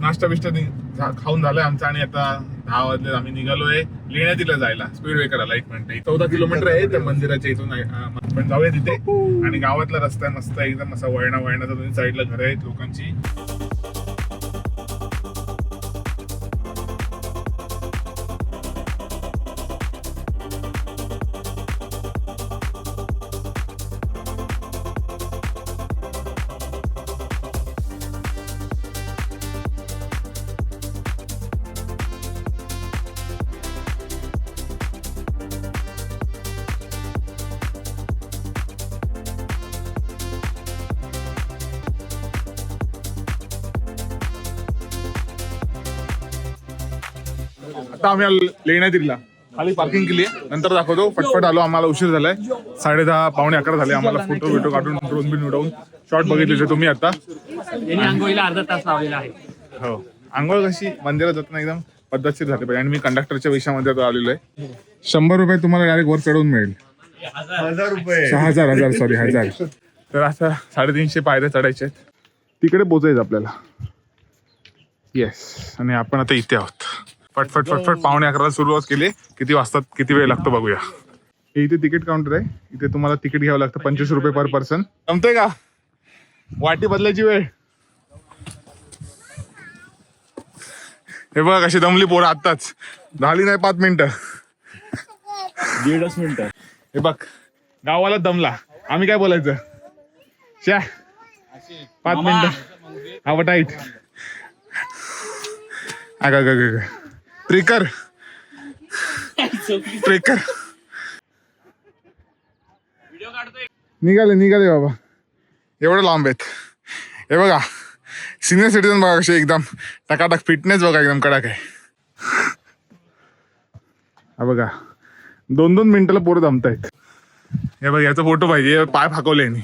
नाश्ता बिष्टा खाऊन झालाय आमचा आणि आता दहा वाजले आम्ही निघालोय लेण्यातीला जायला स्पीड वे करायला एक मिनिट चौदा किलोमीटर आहे त्या मंदिराच्या इथून पण जाऊया तिथे. आणि गावातला रस्ता मस्त एकदम असा वळणा वळणाचा दोन्ही साईडला घर आहेत लोकांची. आता आम्ही लेण्यातीला खाली पार्किंग केली आहे. नंतर दाखवतो. पटपट आलो. आम्हाला उशीर झालाय. साडे दहा पावणे अकरा झाले. आम्हाला फोटो बिटो काढून ड्रोन बिन उडवून शॉर्ट बघितले. तुम्ही आता. आंघोळीला अर्धा तास लावलेला आहे. हो. आंघोळ कशी? मंदिरात जाताना एकदम पद्धतशीर झाली पाहिजे. आणि मी कंडक्टरच्या विषयामध्ये आता आलेलो आहे. शंभर रुपये तुम्हाला डायरेक्ट वर चढवून मिळेल. हजार रुपये. सहा हजार हजार सॉरी हजार. तर आता साडेतीनशे पायऱ्या चढायचे आहेत. तिकडे पोचायचं आपल्याला. येस आणि आपण आता इथे आहोत. फटफट फटफट पावणे अकराला सुरुवात केली. किती वाजतात किती वेळ लागतो बघूया. हे इथे तिकीट काउंटर आहे. इथे तुम्हाला तिकीट घ्यावं लागतं पंचवीस रुपये पर पर्सन जमतंय का? वाटी बदलायची वेळ. हे बघ कशी दमली पोरं आत्ताच. झाली नाही पाच मिनिटं. दीडच मिनिट. हे बघ गावाला दमला. आम्ही काय बोलायचं? शा पाच मिनिट. हवं टाईट अगं ग ग ट्रिकर ट्रिकर निघाले निघाले बाबा. एवढं लांब आहेत. हे बघा सिनियर सिटीजन बघा कसे एकदम टकाटक फिटनेस बघा एकदम कडक आहे. हा बघा दोन दोन मिनिटाला पोरं दमतायत. हे बघ याचा फोटो पाहिजे पाय फाकवले यांनी.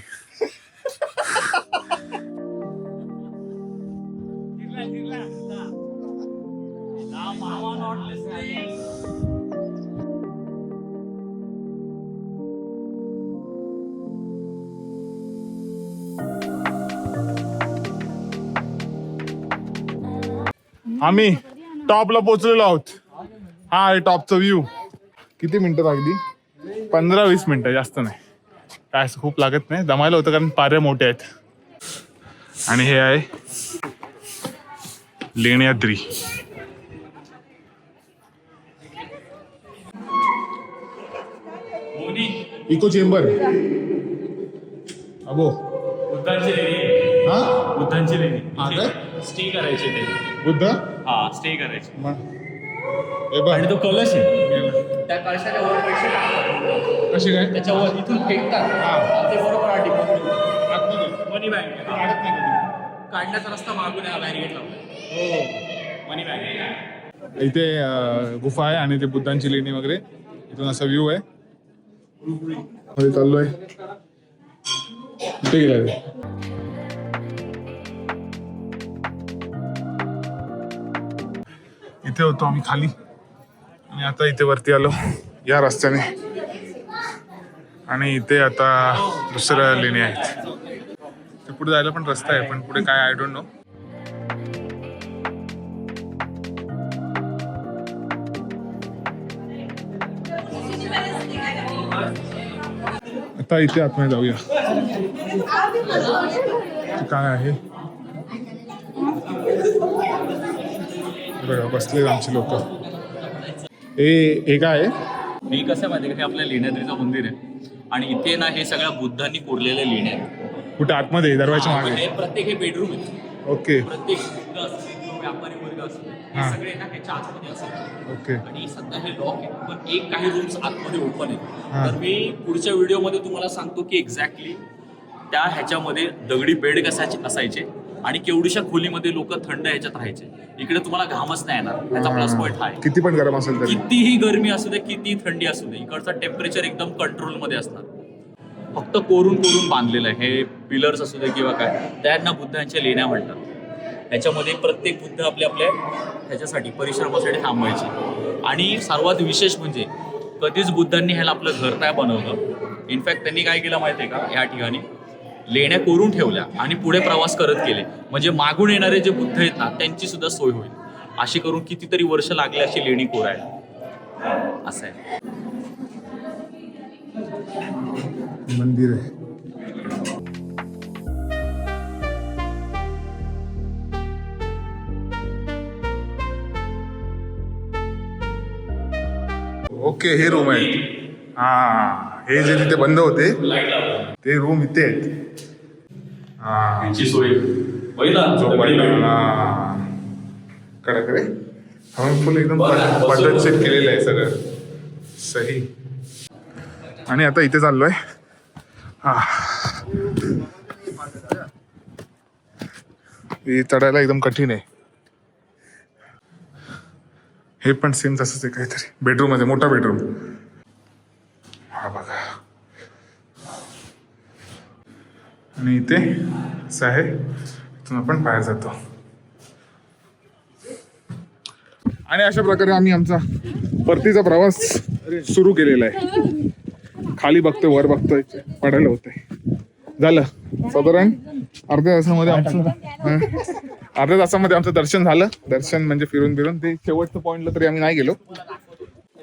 आम्ही टॉपला पोहोचलेलो आहोत. हा आहे टॉपचा व्ह्यू किती मिनिटं लागली? पंधरा वीस मिनिटं जास्त नाही. काय असं खूप लागत नाही. दमायला होतं कारण पाऱ्या मोठ्या आहेत. आणि हे आहे लेण्याद्री. Eco chamber. अबो. हा? बुद्धांची लेणी हा काय? स्टे करायचे ते बुद्ध? हा स्टे करायचे. मग. हे बघ. आणि तो कलश आहे. त्या कलशाच्या वर पैसे टाकतात. कशी काय? त्याच्यावर इथून फेकतात. आणि ते बरोबर आतमध्ये. मनी बँक काढत नाही कधी. काढण्याचा रस्ता मागून बॅरिगेट लावला. मनी बँक इथे अं, गुफा आहे आणि ते बुद्धांची लेणी वगैरे इथून असा व्ह्यू आहे. मध्ये चाललोय. कुठे गेला. रे इथे होतो आम्ही खाली. आणि आता इथे वरती आलो या रस्त्याने. आणि इथे आता दुसऱ्या लेणी आहेत. ते पुढे जायला पण रस्ता आहे पण पुढे काय आय डोंट नो आता इथे आतमध्ये जाऊया. काय आहे? बघा बसले आमची लोक. हे हे काय? आहे मी कसं आहे माहिती आहे का? हे आपल्या लेण्याद्रीचं मंदिर आहे. आणि इथे ना हे सगळ्या बुद्धांनी कोरलेल्या लेण्या आहेत. कुठे? आतमध्ये दरवाजा हा, मागे? हे प्रत्येक हे बेडरूम आहे ओके. प्रत्येक व्यापारी वर्ग असू दे हा. हे. सगळे ना ह्याच्या आतमध्ये असतात ओके. आणि सध्या हे लॉक आहे पण एक काही रूम्स आतमध्ये ओपन हा. आहेत तर मी पुढच्या व्हिडिओमध्ये तुम्हाला सांगतो की एक्झॅक्टली त्या ह्याच्यामध्ये दगडी बेड कसायचे असायचे आणि केवढीशा खोलीमध्ये लोक थंड ह्याच्यात राहायचे. इकडे तुम्हाला घामच नाही येणार. त्याचा प्लस पॉईंट हा आहे. किती पण गरम असेल तरी. कितीही गरमी असू दे किती थंडी असू दे इकडचं टेम्परेचर एकदम कंट्रोलमध्ये असणार. फक्त कोरून कोरून बांधलेलं आहे. हे पिलर्स असू दे किंवा काय त्यांना बुद्धांच्या लेण्या म्हणतात. ह्याच्यामध्ये प्रत्येक बुद्ध आपल्या आपल्या ह्याच्यासाठी परिश्रमासाठी थांबायचे. आणि सर्वात विशेष म्हणजे कधीच बुद्धांनी ह्याला आपलं घर नाही बनवलं. इनफॅक्ट त्यांनी काय केलं माहिती आहे का? या ठिकाणी लेण्या कोरून ठेवल्या आणि पुढे प्रवास करत गेले. म्हणजे मागून येणारे जे बुद्ध आहेत ना त्यांची सुद्धा सोय होईल. अशी करून कितीतरी वर्ष लागली अशी लेणी कोरायला. असं आहे. मंदिर आहे. ओके हे रूम आहे. हा. हे जे तिथे बंद होते ते रूम इथे आहेत. हा. यांची सोय. कडक रे. फुल एकदम पद्धतशीर केलेलं आहे सगळं. सही. आणि आता इथे चाललोय. हे. चढायला एकदम कठीण आहे. हे पण सेम तसंच आहे काहीतरी. बेडरूम आहे मोठा बेडरूम हा बघा. आणि इथे असं आहे इथून आपण बाहेर जातो. आणि अशा प्रकारे आम्ही आमचा परतीचा प्रवास सुरू केलेला आहे. खाली बघतोय वर बघतोय पडायला होतंय. झालं. साधारण अर्ध्या तासामध्ये आमचं अर्ध्या तासामध्ये आमचं दर्शन झालं. दर्शन म्हणजे फिरून फिरून ते शेवटचं पॉईंटला तरी आम्ही नाही गेलो.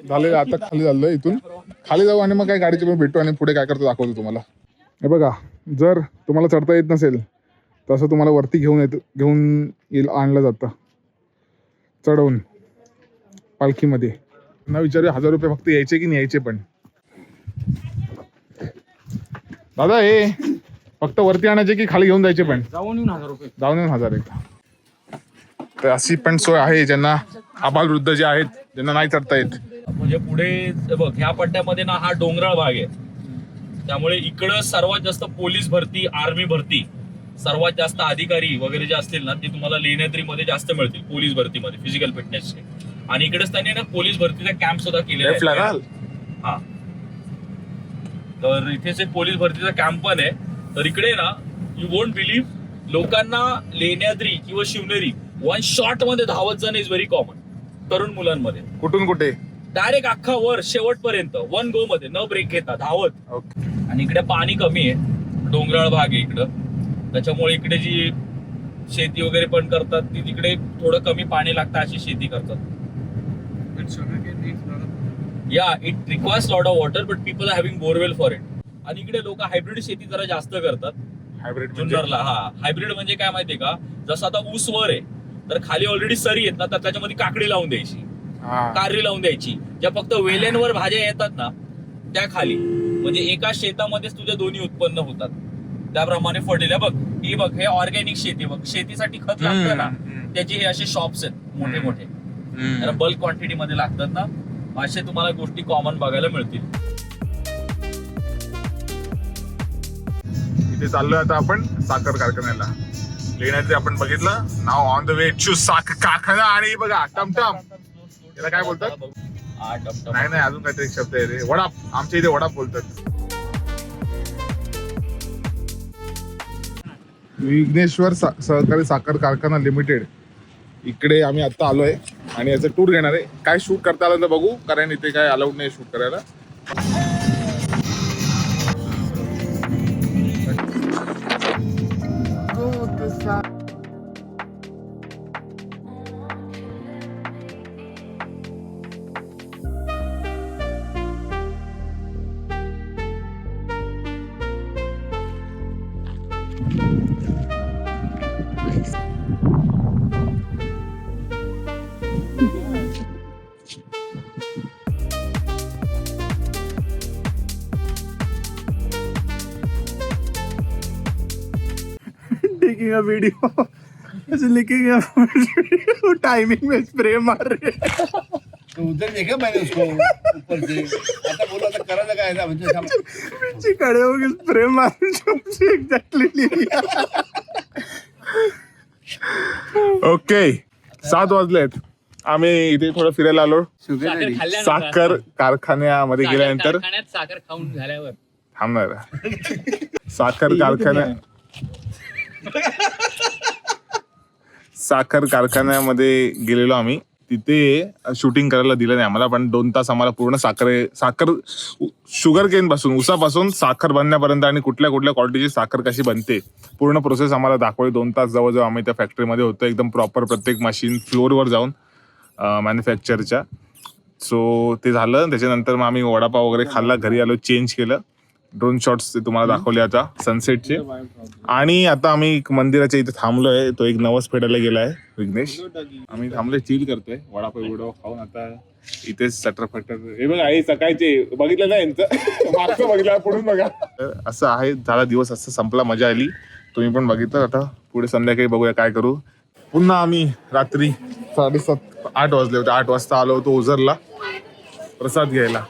झालेलं आता खाली झालं इथून. खाली जाऊ आणि मग काय गाडीचे पण भेटू आणि पुढे काय करतो दाखवतो तुम्हाला. हे बघा जर तुम्हाला चढता येत नसेल तसं तुम्हाला वरती घेऊन येत घेऊन येईल आणलं जातं. चढवून पालखीमध्ये. ना विचारू हजार रुपये फक्त यायचे की न्यायचे पण. दादा हे फक्त वरती आणायचे की खाली घेऊन जायचे पण? जाऊन येऊन हजार रुपये. जाऊन येऊन हजार एक. तर अशी पण सोय आहे ज्यांना आबाल वृद्ध जे आहेत ज्यांना नाही चढता येत. म्हणजे पुढे बघ ह्या पट्ट्यामध्ये ना हा डोंगराळ भाग आहे. त्यामुळे इकडं सर्वात जास्त पोलीस भरती आर्मी भरती सर्वात जास्त अधिकारी वगैरे जे असतील ना ते तुम्हाला लेण्याद्रीमध्ये जास्त मिळतील पोलीस भरतीमध्ये फिजिकल फिटनेसचे आणि इकडेच त्यांनी ना पोलीस भरतीचा कॅम्प सुद्धा केलेला आहे. हा. तर इथेच एक पोलीस भरतीचा कॅम्प पण आहे. तर इकडे ना यू वोंट बिलीव्ह लोकांना लेण्याद्री किंवा शिवनेरी वन शॉटमध्ये धावत जाणं इज व्हेरी कॉमन तरुण मुलांमध्ये. कुठून कुठे? डायरेक्ट अख्खा वर शेवटपर्यंत वन गो मध्ये न ब्रेक घेता धावत. आणि इकडे पाणी कमी आहे. डोंगराळ भाग आहे इकडं. त्याच्यामुळे इकडे जी शेती वगैरे पण करतात ती तिकडे थोडं कमी पाणी लागतं अशी शेती करतात. या it requires lot of water but people are having borewell for it आणि इकडे लोक हायब्रिड शेती जरा जास्त करतात. हायब्रिड म्हणजे? जुन्नरला हा. हायब्रिड म्हणजे काय माहितीये का? जसं आता ऊस वर आहे तर खाली ऑलरेडी सरी येत ना तर त्याच्यामध्ये काकडी लावून द्यायची. कारली लावून द्यायची. ज्या फक्त वेल्यांवर भाज्या येतात ना त्या खाली. म्हणजे एका शेतामध्येच तुझे दोन्ही उत्पन्न होतात. त्याप्रमाणे फर्टिलायझर बघ ही बघ हे ऑर्गॅनिक शेती बघ. शेतीसाठी खत लागतं ना. त्याचे हे असे शॉप्स आहेत मोठे. मोठे. त्याला बल्क क्वांटिटी मध्ये लागतात ना असे तुम्हाला गोष्टी कॉमन बघायला मिळतील. इथे चाललोय आता आपण साखर कारखान्याला. लेण्याचे आपण बघितलं नाव ऑन द वे टू साखर कारखाना. आणि बघा टमटम. याला काय बोलतात? नाही नाही अजून काहीतरी एक शब्द आहे रे. वडाप आमच्या इथे वडाप बोलतात. विघ्नेश्वर सा- सहकारी साखर कारखाना लिमिटेड. इकडे आम्ही आता आलोय आणि याचं टूर घेणार आहे. काय शूट करता आलं तर बघू कारण इथे काय अलाउड नाही शूट करायला. Taking a video. लिखिंग a timing में स्प्रे मार रहे तो उधर देखा मैंने उसको ऊपर से। आता बोला था करा लगा ऐसा मुझे पीछे खड़े हो गए स्प्रे मार एग्जैक्टली ओके सात वाजलेत आम्ही इथे थोडं फिरायला आलो। साखर कारखान्यामध्ये गेल्यानंतर. साखर खाऊन झाल्यावर. थांबणार साखर कारखान्या साखर कारखान्यामध्ये गेलेलो आम्ही. तिथे शूटिंग करायला दिलं नाही आम्हाला पण दोन तास आम्हाला पूर्ण साखर साखर शुगर केन पासून उसापासून साखर बनण्यापर्यंत आणि कुठल्या कुठल्या क्वालिटीची साखर कशी बनते पूर्ण प्रोसेस आम्हाला दाखवली. दोन तास जवळजवळ आम्ही त्या फॅक्टरीमध्ये होतो एकदम प्रॉपर प्रत्येक मशीन फ्लोअरवर जाऊन मॅन्युफॅक्चरच्या सो ते झालं. त्याच्यानंतर मग आम्ही वडापाव वगैरे खाल्ला घरी आलो चेंज केलं. ड्रोन शॉट्स ते तुम्हाला दाखवले आता सनसेटचे आणि आता आम्ही एक मंदिराच्या इथे थांबलोय तो एक नवस फेडायला गेलाय विघ्नेश. आम्ही थांबलोय चिल करतोय. वडापाव वडापाव खाऊन आता इथेच सटर फटर हे बघा हे सकाळचे बघितलं ना यांचं? मागचं बघितलं पुढून बघा. असं आहे झाला दिवस असं संपला मजा आली. तुम्ही पण बघितलं आता. पुढे संध्याकाळी बघूया काय करू. पुन्हा आम्ही रात्री साडेसात आठ वाजले होते. आठ वाजता आलो होतो ओझरला प्रसाद घ्यायला.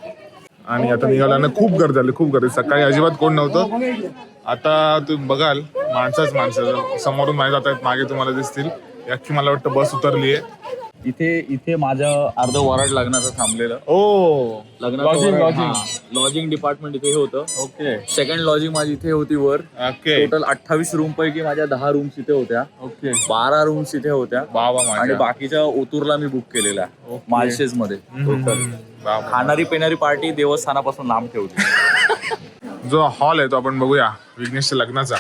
आणि आता निघाल्यानं खूप गर्दी झाली खूप गर्दी. सकाळी अजिबात कोण नव्हतं. आता तुम्ही बघाल माणसाच माणसं. समोरून नाही जात आहेत मागे तुम्हाला दिसतील. अख्खी मला वाटतं बस उतरली आहे. इथे इथे माझं अर्ध वॉरंट लग्नाचं थांबलेलं. ओ. लॉजिंग लॉजिंग लॉजिंग डिपार्टमेंट इथे होतं. ओके. सेकंड लॉजिंग माझी इथे होती वर. ओके. टोटल अठ्ठावीस रूम पैकी माझ्या दहा रूम्स इथे होत्या. ओके. बारा रूम्स इथे होत्या. बाबा आणि बाकीच्या ओतूरला मी बुक केलेल्या Okay. माळशेजमध्ये. टोटल. खाणारी पिणारी पार्टी देवस्थानापासून लांब ठेवली. जो हॉल आहे तो आपण बघूया विघ्नेशच्या लग्नाचा.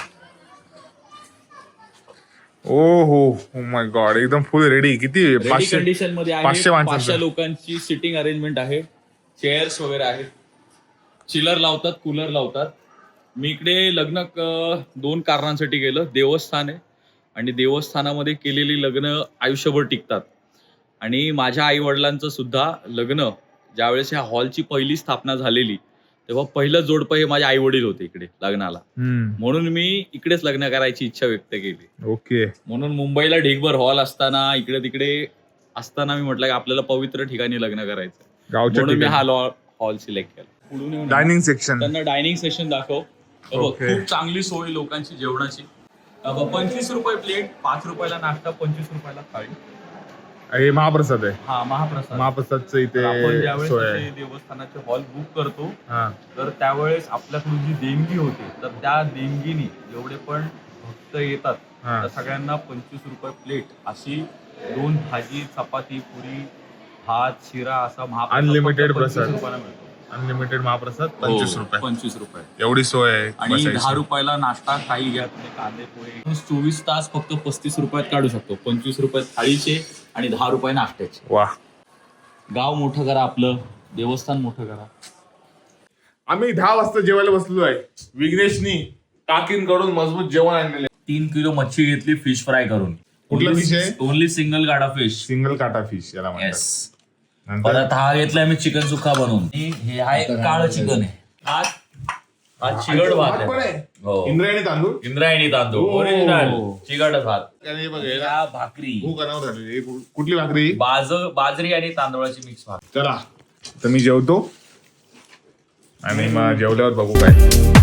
ओ हो माय गॉड एकदम फुल रेडी किती पाचशे कंडिशनमध्ये आहे पाचशे. पाचशे लोकांची सिटिंग अरेंजमेंट आहे. चेअर्स वगैरे आहेत. चिलर लावतात कूलर लावतात. मी इकडे लग्न दोन कारणांसाठी गेलं देवस्थान आहे आणि देवस्थानामध्ये केलेली लग्न आयुष्यभर टिकतात. आणि माझ्या आई वडिलांचं सुद्धा लग्न ज्यावेळेस ह्या हॉलची पहिली स्थापना झालेली तेव्हा पहिलं जोडपं हे माझे आई वडील होते इकडे लग्नाला. म्हणून मी इकडेच लग्न करायची इच्छा व्यक्त केली. ओके. म्हणून मुंबईला ढिगभर हॉल असताना इकडे तिकडे असताना मी म्हटलं की आपल्याला पवित्र ठिकाणी लग्न करायचं. म्हणून मी. हा हॉल सिलेक्ट केला. पुढून डायनिंग सेक्शन. त्यांना डायनिंग सेशन दाखव. खूप चांगली सोय लोकांची जेवणाची. पंचवीस रुपये प्लेट पाच रुपयाला नाश्ता पंचवीस रुपयाला थाळी. हे महाप्रसाद आहे. हा महाप्रसाद. महाप्रसादचं तर आपण इथे ज्यावेळेस सोय आहे. इथे देवस्थानाचे हॉल बुक करतो हा. तर त्यावेळेस आपल्याकडून जी देणगी होते तर त्या देणगीनी जेवढे पण भक्त येतात हा. त्या सगळ्यांना पंचवीस रुपये प्लेट अशी दोन भाजी चपाती पुरी भात शिरा असा महाप्रसाद Unlimited 25 प्रसाद. रुपयाला मिळतो. अनलिमिटेड महाप्रसाद पंचवीस हो, रुपये. पंचवीस रुपये. एवढी सोय आहे आणि बसायची. दहा रुपयाला नाश्ता काही घ्या तुम्ही कांदे पोहे. चोवीस तास फक्त पस्तीस रुपयात काढू शकतो. पंचवीस रुपये थाळीचे आणि दहा रुपये नाश्त्याचे. वा गाव मोठं करा आपलं देवस्थान मोठं करा. आम्ही दहा वाजता जेवायला बसलो आहे. विघ्नेशनी काकींकडून मजबूत जेवण आणलेलं आहे. तीन किलो मच्छी घेतली फिश फ्राय करून. कुठला fish आहे? ओनली सिंगल गाडा फिश सिंगल काटा फिश याला म्हणतात. येस परत हा घेतलाय मी चिकन सुक्का बनवून. हे आहे काळं चिकन आहे. हा हा चिकट भात आहे. हो. इंद्रायणी तांदूळ? इंद्रायणी तांदूळ. ओ. ओरिजिनल चिकट भात. आणि हे बघ, याला या भाकरी. भूक अनावर झालेली. हे कु- कुठली भाकरी? बाज बाजरी आणि तांदूळाची मिक्स भात. चला. तर मी जेवतो. आणि मग जेवल्यावर बघू काय.